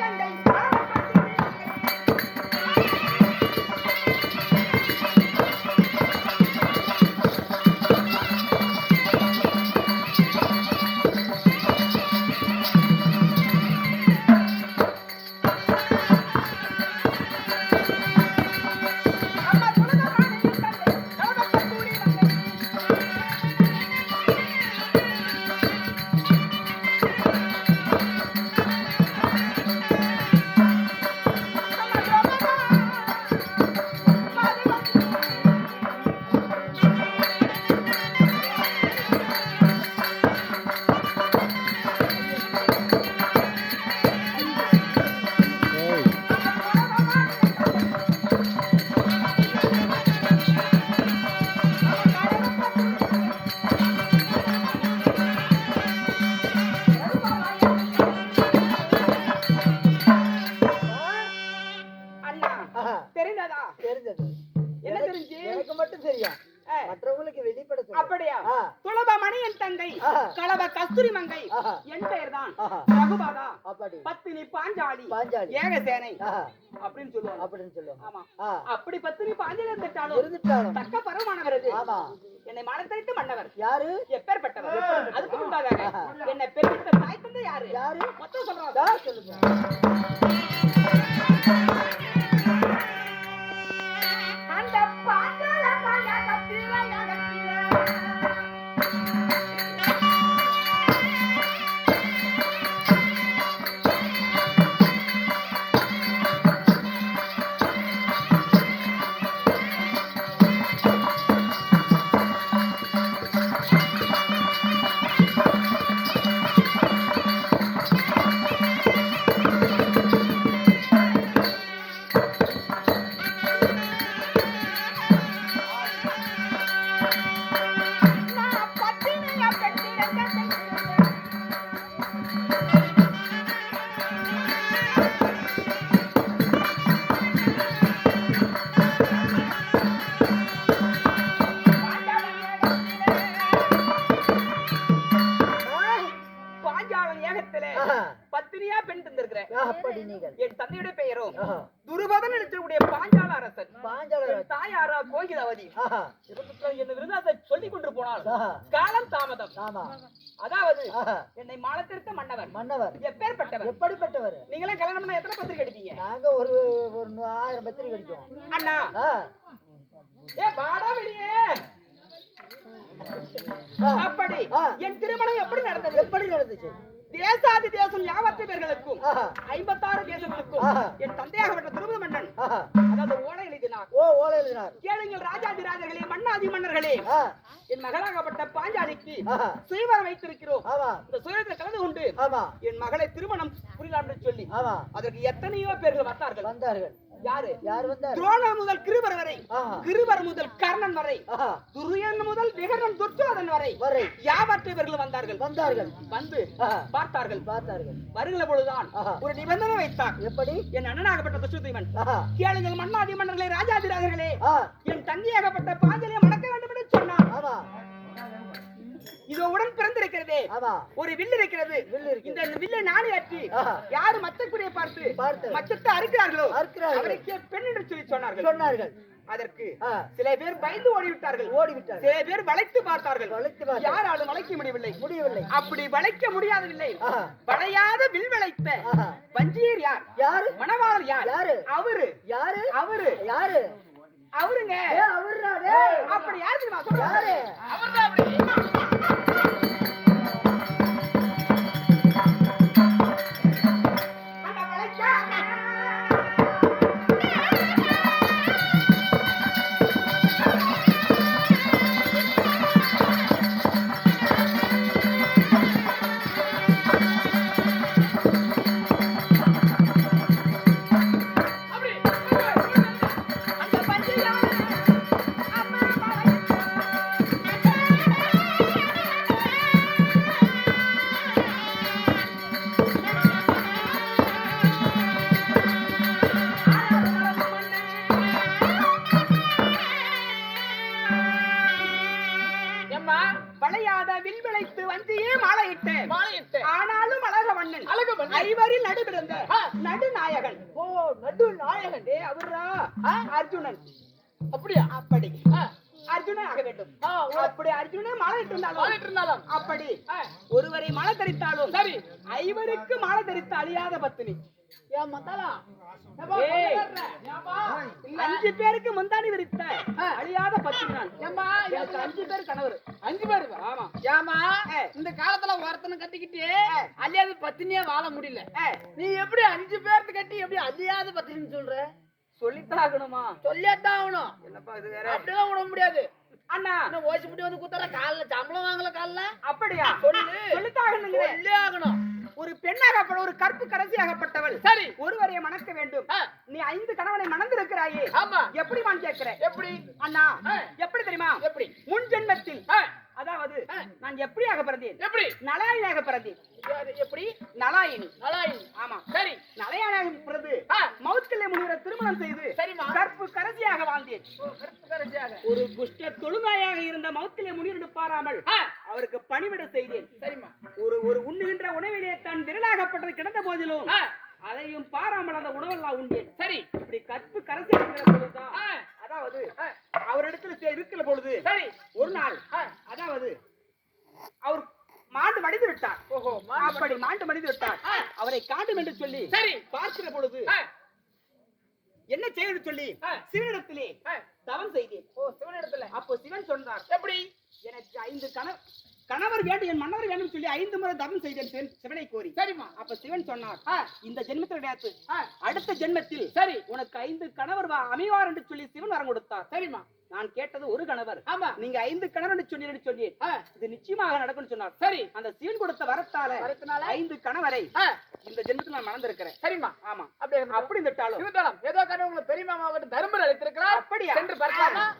தந்தை மற்றவங்களுக்கு வெளிப்பட சொல்லு. அப்படியா? துளபமணி என் தங்கை. கலவ கஸ்தூரி மங்கை. என் பெயர் தான். ரகுபாதா. அப்படி. பத்தினி பாஞ்சாலி ஏகசேனை அப்படின்னு சொல்லுவாங்க. அப்படின்னு சொல்லுவாங்க. ஆமா. அப்படி பத்தினி பாஞ்சாலி இருந்துட்டாலும் இருந்துட்டாலும். தக்க பருவமானவர் இது ஆமா. என்னை மனத்தரித்து மன்னவர். யாரு? எப்பேற்பட்டவர்? அதுக்கு முன்பாக. என்னை பெருமித்த தாய் தந்தை யாரு? யாரு? மொத்தம் சொல்றாங்க சொல்லுங்க? பாஞ்சாலம் ஏகத்திலே பத்தினியா பெண் தந்திருக்கிறேன். ஆ, அப்படி நீங்கள். என் தந்தையுடைய பெயரும் துருபதன் எழுத்தக்கூடிய பாஞ்சால அரசன். பாஞ்சால தாயாரா கோகிலாவதி. என்று அதை சொல்லிக் கொண்டு போனால் காலம் தாமதம். அதாவது என்னை மாலத்திருத்த மன்னவர். மன்னவர். எப்பேற்பட்டவர் எப்படிப்பட்டவர்? நீங்களே கல்யாணம் பண்ண எத்தனை பத்திரிக்கை அடிப்பீங்க? நாங்க ஒரு ஒரு ஆயிரம் பத்திரிக்கை அடிச்சோம் அண்ணா. ஏ பாடா வெளியே. அப்படி. என் திருமணம் எப்படி நடந்தது? எப்படி நடந்துச்சு? தேசாதி தேசம் யாவற்றை பேர்களுக்கும் ஐம்பத்தாறு தேசங்களுக்கும். என் தந்தையாகப்பட்ட துருபத மன்னன் ஆஹா, அதாவது ஓலை எழுதினார். ஓ ஓலை எழுதினார். கேளுங்கள் ராஜாதி ராஜர்களே மன்னாதி மன்னர்களே. என் மகளாகப்பட்ட பாஞ்சாலிக்கு சுயவரம் வைத்திருக்கிறோம். இந்த சுயத்தில் கலந்து கொண்டு என் மகளை திருமணம் புரியலாம் என்று சொல்லி அதற்கு எத்தனையோ பேர்கள் வந்தார்கள். வந்தார்கள். யாரு? யார் வந்தார்? துரோண முதல் கிருபர் வரை. கிருபர் முதல் கர்ணன் வரை. துரியன் முதல் விகரன் துர்ச்சோதன் வரை. வரை. யாவற்றவர்கள் வந்தார்கள்? வந்தார்கள். வந்து பார்த்தார்கள். பார்த்தார்கள். வருகிற பொழுதுதான். ஒரு நிபந்தனை வைத்தார் எப்படி? என் அண்ணனாகப்பட்ட துஷ்டுதீவன் கேளுங்கள் மன்னாதி மன்னர்களே ராஜாதிராஜர்களே. என் தந்தையாகப்பட்ட பாஞ்சலியை ஆமா. ஒரு வில்லு இருக்கிறது. இந்த வில்லை நானே அற்றி. யாரு மச்சக்குடியை பார்த்து பார்த்து. மச்சத்தை அறுக்கிறார்களோ. அவருக்கே பெண் என்று சொல்லி சொன்னார்கள். சொன்னார்கள். அதற்கு சில பேர் பயந்து ஓடிவிட்டார்கள். ஓடிவிட்டார்கள். சில பேர் வளைத்து பார்த்தார்கள். வளைத்து. யாராலும் வளைக்க முடியவில்லை. முடியவில்லை. அப்படி வளைக்க முடியாதவில்லை வளையாத வில் வளைத்த. வஞ்சியர் யார்? யாரு? மணவாளர் யார்? யாரு? அவரு. யாரு? அவரு. யாரு? அவருங்க. டேய். அப்படி யாரு தெரியுமா? சொல்றேன் நான் வளையாத வில் விளைத்து வந்தியே மாலையிட்டேன். மாலையிட்டேன். ஆனாலும் அழக மன்னன் அழக மன்னன் ஐவரில் நடுபிறந்த நடுநாயகன். ஓ நடுநாயகன். டே அவரா அர்ஜுனன். அப்படியா? அப்படி. ஒருவரை மாலை தரித்தாலும் ஐவருக்கு மாலை தரித்த அழியாத பத்தினி. அஞ்சு பேருக்கு முந்தாணி விரித்த அழியாத பத்தினி அஞ்சு பேர் கணவர். அஞ்சு பேரு ஆமா. ஏமா. இந்த காலத்துல ஒருத்தனை கட்டிக்கிட்டு அழியாத பத்தினியா வாழ முடியல. நீ எப்படி அஞ்சு பேர்த்து கட்டி எப்படி அழியாத பத்தினின்னு சொல்ற? சொல்லித்தாகணுமா? சொல்லியாத்தான் ஆகணும். என்னப்பா இது வேற? அப்படிலாம் விட முடியாது. அண்ணா. இன்னும் ஓசி முடி வந்து குத்தற கால்ல சம்பளம் வாங்கல கால்ல? அப்படியா? சொல்லு. சொல்லித்தாகணுங்கிறேன் சொல்லி ஆகணும். ஒரு பெண்ணாகப்பட ஒரு கற்பு கரசியாகப்பட்டவள். சரி. ஒருவரை மணக்க வேண்டும். நீ ஐந்து கணவனை மணந்திருக்கிறாயே. ஆமா. எப்படி நான் கேட்கிறேன் எப்படி? அண்ணா. எப்படி தெரியுமா? எப்படி? முன் ஜென்மத்தில் அதாவது. நான் எப்படியாக பிறந்தேன்? எப்படி? நலாயினியாக பிறந்தேன். எப்படி? நலாயினி. நலாயினி. ஆமா. சரி. நலையானாக பிறந்து ஆ, மௌத்கல்ய முனிவரை திருமணம் செய்து கற்பு கரசியாக வாழ்ந்தேன். ஒரு குஷ்ட தொழுநாயாக இருந்த மௌத்கல்ய முனிவரிடம் பாராமல் அவருக்கு பணிவிட செய்தேன். சரிம்மா. ஒரு ஒரு உண்ணுகின்ற உணவிலே தன் விரலாகப்பட்டது கிடந்த போதிலும் அதையும் பாராமல் அந்த உணவெல்லாம் உண்டேன். சரி. இப்படி கற்பு கரசி அதாவது அவரிடத்துல இருக்கிற பொழுது சரி. ஒரு நாள் அதாவது அவர் மாண்டு மடிந்து விட்டார். ஓஹோ அப்படி மாண்டு மடிந்து விட்டார். அவரை காட்டும் என்று சொல்லி சரி. பார்க்கிற பொழுது என்ன செய்யணும் சொல்லி. சிவனிடத்திலே தவம் செய்தேன். ஓ சிவனிடத்துல. அப்போ சிவன் சொன்னார் எப்படி? எனக்கு ஐந்து கணவர் கணவர் வேண்டும் என் மன்னவர் வேண்டும் சொல்லி ஐந்து முறை தவம் செய்தேன் சிவன்- சிவனை கோரி. சரிம்மா. அப்ப சிவன் சொன்னார் இந்த ஜென்மத்தில் கிடையாது. அடுத்த ஜென்மத்தில் சரி. உனக்கு ஐந்து கணவர் வா- அமைவார் என்று சொல்லி சிவன் வரம் கொடுத்தார். சரிம்மா. நான் கேட்டது ஒரு கணவர். ஆமா. நீங்க ஐந்து கணவர் சொன்னீங்கன்னு சொல்லி. இது நிச்சயமாக நடக்கும்னு சொன்னார். சரி. அந்த சிவன் கொடுத்த வரத்தால வரத்தினால? ஐந்து கணவரை இந்த ஜென்மத்தில் நான் மறந்திருக்கிறேன் சரிம்மா. ஆமா. இருக்கட்டும். அப்படி இருந்துட்டாலும். ஏதோ கடவுள் உங்களுக்கு பெரிய மாமாவட்ட தர்மர் அளித்திருக்கிறார். அப்படியா? சென்று பார்க்கலாமா.